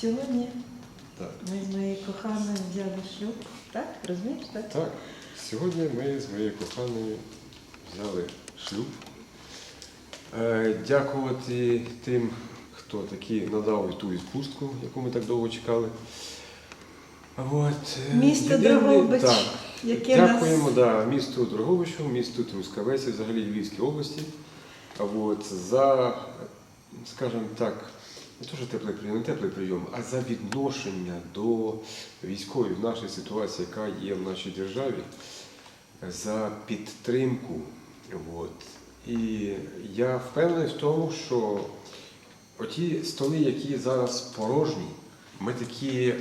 Сьогодні Так. ми з моєю коханою взяли шлюб. Так? Розумієш, так? Так, сьогодні ми з моєю коханою взяли шлюб. Е, Дякувати тим, хто таки надав ту відпустку, яку ми так довго чекали. От, е, Місто єдине- Дрогобич, Так, яке Дякуємо нас да, місту Дроговичу, місту Трускавець, взагалі Львівській області. От, за, скажімо так, не то, теплий прийом, не теплий прийом, а за відношення до військової в нашій ситуації, яка є в нашій державі, за підтримку. От. І я впевнений в тому, що оті столи, які зараз порожні, ми такі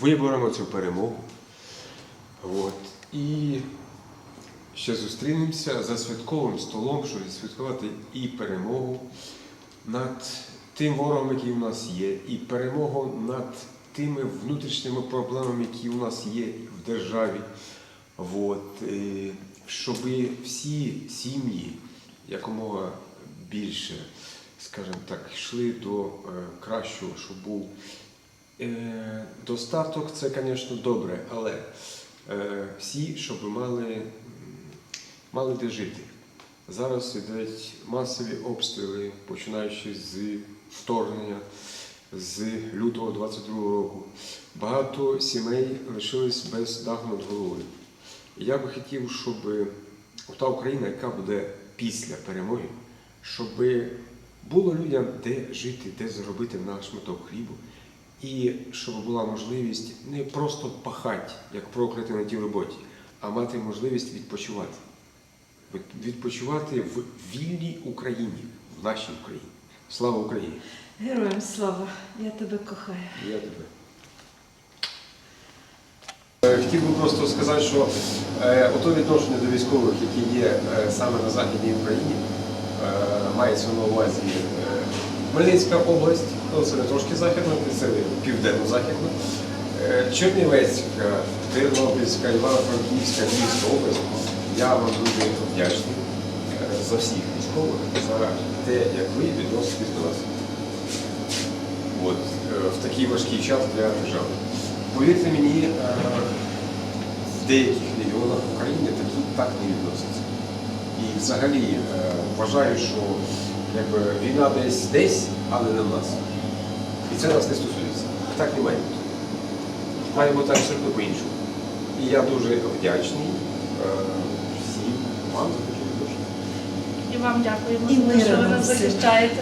виборемо цю перемогу. От. І ще зустрінемося за святковим столом, щоб відсвяткувати і перемогу над тим ворогом, який у нас є, і перемогу над тими внутрішніми проблемами, які у нас є в державі. От. Щоб всі сім'ї якомога більше, скажімо так, йшли до е, кращого, щоб був Е, Достаток це, звісно, добре, але е, всі, щоб мали, мали де жити. Зараз йдуть масові обстріли, починаючи з вторгнення з лютого 22 року. Багато сімей лишились без даху над головою. Я би хотів, щоб та Україна, яка буде після перемоги, щоб було людям де жити, де заробити на шматок хлібу. І щоб була можливість не просто пахати, як прокляти на тій роботі, а мати можливість відпочивати. Відпочивати в вільній Україні, в нашій Україні. Слава Україні! героям слава, я тебе кохаю. Я тебе. Е, Хотів би просто сказати, що е, ото відношення до військових, які є е, саме на Західній Україні, е, мається на увазі е, Хмельницька область, ну це не трошки західна, це південно-західна, е, Чернівецька, Тернопільська, Івано-Франківська, Львівська область. Я вам дуже вдячний е, за всіх військових, за те, як ви відноситесь до нас. От, е, в такий важкий час для держави. Повірте мені, е, в деяких регіонах України такі так не відносяться. І взагалі е, вважаю, що якби, війна десь десь, але не в нас. І це нас не стосується. Так не має бути. Має бути абсолютно по-іншому. І я дуже вдячний всім вам за таке відношення. І вам дякуємо за те, що ви нас захищаєте.